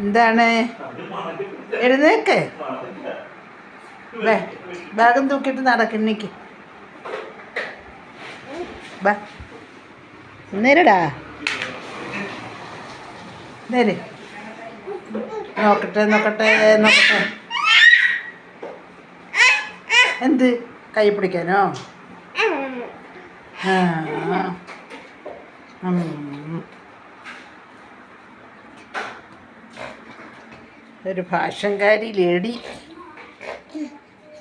എന്താണ്? എഴുന്നേക്ക്. ബാഗം തൂക്കിയിട്ട് നടക്കുന്നിക്ക് ബാ. നേരടാ. നേര്. നോക്കട്ടെ നോക്കട്ടെ നോക്കട്ടെ. എന്ത്? കൈ പിടിക്കാനോ? ആ ഒരു ഭാഷങ്കാരി ലേഡി.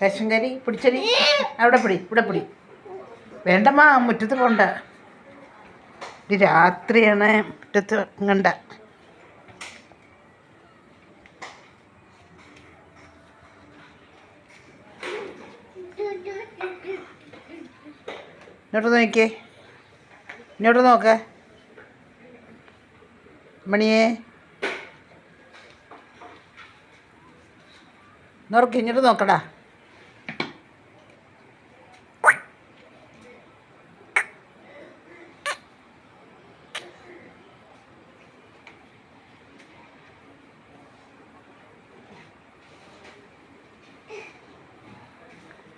ഭാഷങ്കാരി പിടിച്ചടി. അവിടെ പിടി ഇവിടെ പിടി. വേണ്ടമ്മാ മുറ്റത്ത് പോണ്ട. ഇത് രാത്രിയാണ് മുറ്റത്ത് കണ്ട ഇങ്ങോട്ട് നോക്കിയേ. ഇങ്ങോട്ട് നോക്ക. മണിയേ. നോർക്ക് ഇങ്ങോട്ട് നോക്കടാ.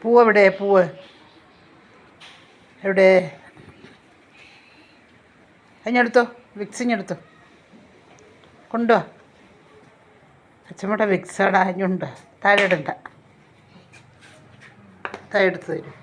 പൂവ് എവിടെ? പൂവ്. എവിടെ? അതിഞ്ഞെടുത്തോ വിക്സിഞ്ഞെടുത്തോ കൊണ്ടുവാ. അച്ഛമ്മയുടെ വിക്സാടാ അഞ്ഞുണ്ട് താഴെ ഇടണ്ട. താഴെ എടുത്ത് തരും.